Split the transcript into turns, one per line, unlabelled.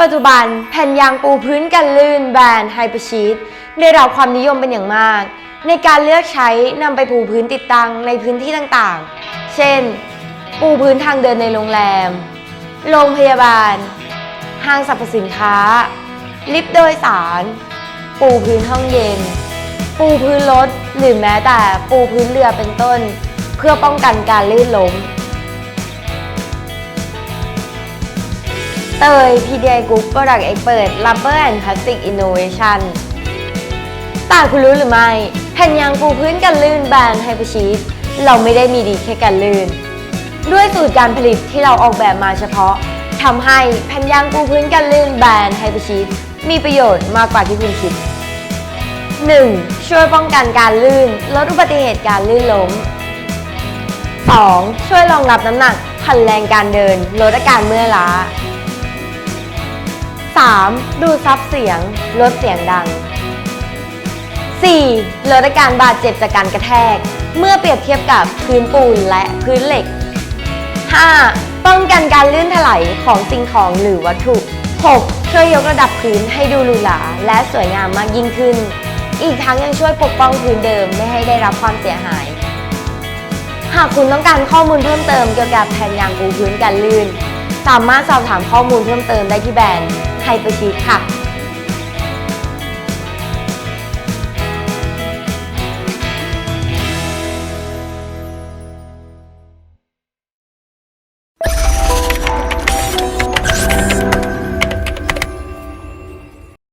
ปัจจุบันแผ่นยางปูพื้นกันลื่นแบรนด์ไฮเปอร์ชีตได้รับความนิยมเป็นอย่างมาก ในการเลือกใช้นำไปปูพื้นติดตั้งในพื้นที่ต่างๆ เช่น ปูพื้นทางเดินในโรงแรม โรงพยาบาล ห้างสรรพสินค้า ลิฟต์โดยสาร ปูพื้นห้องเย็น ปูพื้นรถหรือแม้แต่ปูพื้นเรือเป็นต้น เพื่อป้องกันการลื่นล้ม เตย PDI Group Product Expert Rubber and Plastic Innovation แต่คุณรู้หรือไม่ แผ่นยางปูพื้นกันลื่นแบรนด์ไฮเปอร์ชีสเราไม่ได้มีดีแค่กันลื่น ด้วยสูตรการผลิตที่เราออกแบบมาเฉพาะทำให้แผ่นยางปูพื้นกันลื่นแบรนด์ไฮเปอร์ชีสมีประโยชน์มากกว่าที่คุณคิด 1. ช่วยป้องกันการลื่น ลดอุบัติเหตุการลื่นล้ม 2. ช่วยรองรับน้ำหนักผันแรงการเดิน ลดอาการเมื่อยล้า 3. ดูดซับเสียง ลดเสียงดัง 4. ลดอาการบาดเจ็บจากการกระแทก เมื่อเปรียบเทียบกับพื้นปูนและพื้นเหล็ก 5. ป้องกันการลื่นถลายของสิ่งของหรือวัตถุ 6. ช่วยยกระดับพื้นให้ดูหรูหราและสวยงามมากยิ่งขึ้น อีกทั้งยังช่วยปกป้องพื้นเดิมไม่ให้ได้รับความเสียหาย หากคุณต้องการข้อมูลเพิ่มเติมเกี่ยวกับแผ่นยางปูพื้นกันลื่น สามารถสอบถามข้อมูลเพิ่มเติมได้ที่แบรนด์ ไทยประชีค่ะ